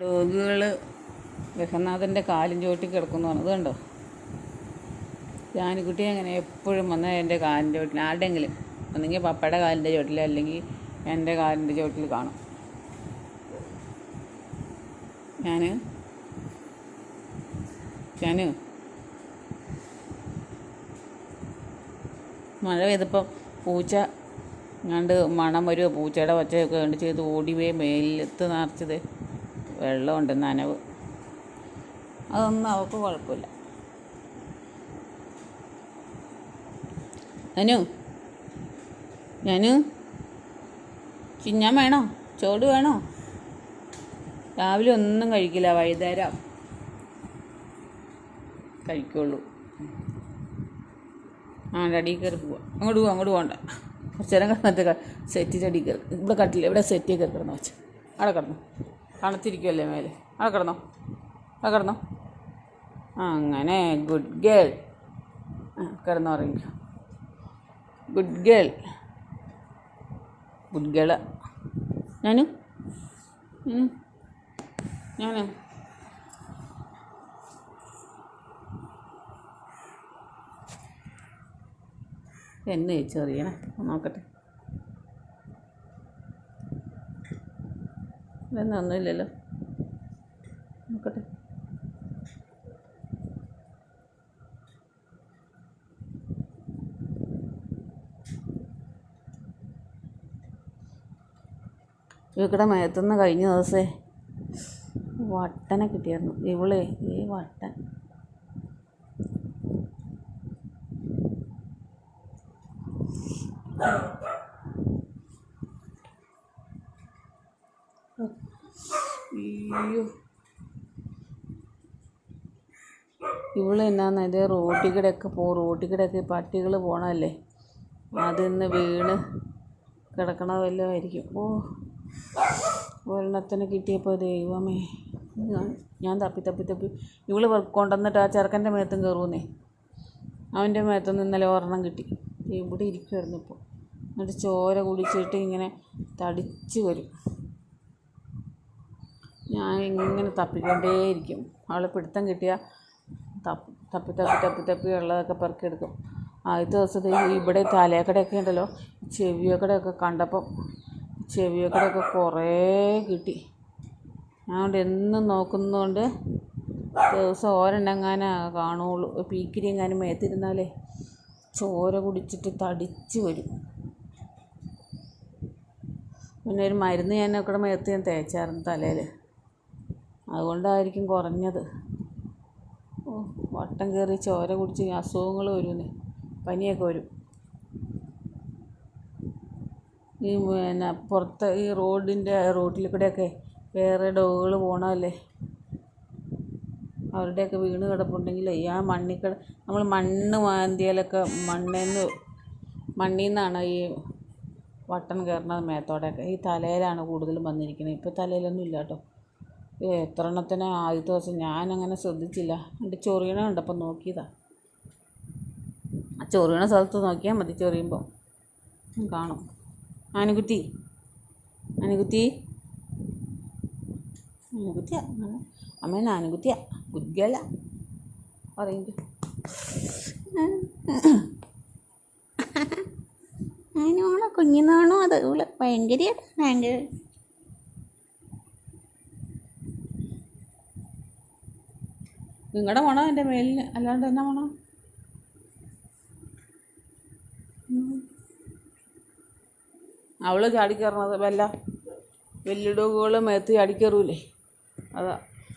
ഡോഗുകൾ ഗൃഹനാഥന്റെ കാലും ചോട്ടി കിടക്കുന്നു പറഞ്ഞത് കണ്ടോ? ജാനിക്കുട്ടി അങ്ങനെ എപ്പോഴും വന്ന് എന്റെ കാലിന്റെ ചോട്ടിൽ ആരുടെയെങ്കിലും ഒന്നെങ്കിൽ പപ്പയുടെ കാലിന്റെ ചോട്ടിൽ അല്ലെങ്കിൽ എന്റെ കാലിന്റെ ചോട്ടിൽ കാണും. ഞാൻ ഞാൻ മഴ പെയ്തപ്പോൾ പൂച്ച കണ്ട് മണം വരുമോ പൂച്ചയുടെ ഒച്ചയൊക്കെ കണ്ട് ചെയ്ത് ഓടിവേ മേലത്ത് നിറച്ചത്. വെള്ളമുണ്ട് നനവ്. അതൊന്നും അവൾക്ക് കുഴപ്പമില്ല. അനു ഞാൻ ചിഞ്ഞാൻ വേണോ? ചോട് വേണോ? രാവിലെ ഒന്നും കഴിക്കില്ല വൈകുന്നേരം കഴിക്കുള്ളൂ. ആ അടി കയറി പോവാം. അങ്ങോട്ട് പോവാം അങ്ങോട്ട് പോകണ്ട കുറച്ച് നേരം കിടന്നിട്ട് സെറ്റിന്റെ അടി കയറി. ഇവിടെ കട്ടില്ല ഇവിടെ സെറ്റ് കയറി കിടന്നു വെച്ചാൽ അവിടെ കിടന്നു. തണുത്തിരിക്കുമല്ലേ മേലെ? അവിടെ കിടന്നോ. അവിടെ കിടന്നോ. ആ അങ്ങനെ ഗുഡ് ഗേൾ ആ കിടന്നു ഉറങ്ങിക്കോ. ഗുഡ് ഗേൾ ഗുഡ് ഗേൾ ഞാനു? ഞാൻ എന്ന് ചോദിച്ചറിയണേ നോക്കട്ടെ. ഇതൊന്നും ഒന്നുമില്ലല്ലോ നോക്കട്ടെ. ഇവക്കടെ മയത്തുനിന്ന് കഴിഞ്ഞ ദിവസേ വട്ടനെ കിട്ടിയായിരുന്നു. ഇവളെ ഈ വട്ടൻ. അയ്യോ. ഇവൾ എന്നാന്ന് അതിന്റെ റോട്ടിൽ കൂടെയൊക്കെ പോ റോട്ടിൽ കൂടെയൊക്കെ പട്ടികൾ പോണല്ലേ അതിന്ന് വീണ് കിടക്കണ വല്ലതും ആയിരിക്കും. ഓ ഒരെണ്ണത്തിന് കിട്ടിയപ്പോൾ ദൈവമേ. ഞാൻ തപ്പി തപ്പി തപ്പി. ഇവൾ കൊണ്ടുവന്നിട്ട് ആ ചെറുക്കന്റെ മേത്തും കയറുന്നേ. അവന്റെ മേത്തുനിന്ന് ഇന്നലെ ഒരെണ്ണം കിട്ടി. ഇവിടെ ഇരിക്കുമായിരുന്നു ഇപ്പോൾ എന്നിട്ട് ചോര കുടിച്ചിട്ട് ഇങ്ങനെ തടിച്ച് വരും. ഞാൻ ഇങ്ങനെ തപ്പിക്കൊണ്ടേയിരിക്കും. അവളെ പിടുത്തം കിട്ടിയാൽ തപ്പി തപ്പി തപ്പി തപ്പി തപ്പി ഉള്ളതൊക്കെ പെറുക്കിയെടുക്കും. ആദ്യത്തെ ദിവസത്തെ ഇവിടെ തലേക്കടയൊക്കെ ഉണ്ടല്ലോ ചെവിയക്കടയൊക്കെ കണ്ടപ്പം ചെവിയക്കടയൊക്കെ കുറേ കിട്ടി. ഞാൻ എന്നും നോക്കുന്നതുകൊണ്ട് ദിവസം ഒരെണ്ണെങ്ങാനും കാണുള്ളൂ. പീക്കിരി എങ്ങാനും മേത്തിരുന്നാലേ ചോര കുടിച്ചിട്ട് തടിച്ച് വരും. പിന്നെ ഒരു മരുന്ന് ഞാൻ ഒക്കെ മേത്ത് ഞാൻ തേച്ചായിരുന്നു തലയിൽ. അതുകൊണ്ടായിരിക്കും കുറഞ്ഞത്. ഓ വട്ടം കയറി ചോര കുടിച്ച് അസുഖങ്ങൾ വരുമെന്നേ പനിയൊക്കെ വരും. ഈ പിന്നെ പുറത്ത് ഈ റോഡിന്റെ റോഡിൽ കൂടെയൊക്കെ വേറെ ഡോഗുകൾ പോകണമല്ലേ അവരുടെയൊക്കെ വീണ് കിടപ്പുണ്ടെങ്കിൽ ആ മണ്ണിൽ കിട നമ്മൾ മണ്ണ് മാന്തിയാലൊക്കെ മണ്ണിന്ന് മണ്ണിൽ നിന്നാണ് ഈ വട്ടം കയറുന്നത് മേത്തോടെയൊക്കെ. ഈ തലയിലാണ് കൂടുതലും വന്നിരിക്കുന്നത്. ഇപ്പോൾ തലയിലൊന്നും ഇല്ല കേട്ടോ എത്ര എണ്ണത്തിന് ആദ്യത്തെ ദിവസം ഞാനങ്ങനെ ശ്രദ്ധിച്ചില്ല. എന്റെ ചൊറിയണ കണ്ടപ്പോൾ നോക്കിയതാ. ആ ചൊറിയണ സ്ഥലത്ത് നോക്കിയാൽ മതി ചൊറിയുമ്പോൾ കാണും. ആനുകുത്തി ആനുകുത്തി ആനുകുത്തിയാ അമ്മേനെ ഗുഡ് ഗുഡ്ഗല പറയുക അതിനോളെ കുഞ്ഞിനാണോ അത്? ഇവൾ ഭയങ്കര ഭയങ്കര നിങ്ങളുടെ മണം എന്റെ മേലിൽ അല്ലാണ്ട് എന്നാ മണം? അവൾ ചാടിക്കയറണത് വല്ല വെല്ലുടോകുകൾ മേത്ത് ചാടിക്കയറൂലേ? അതാ.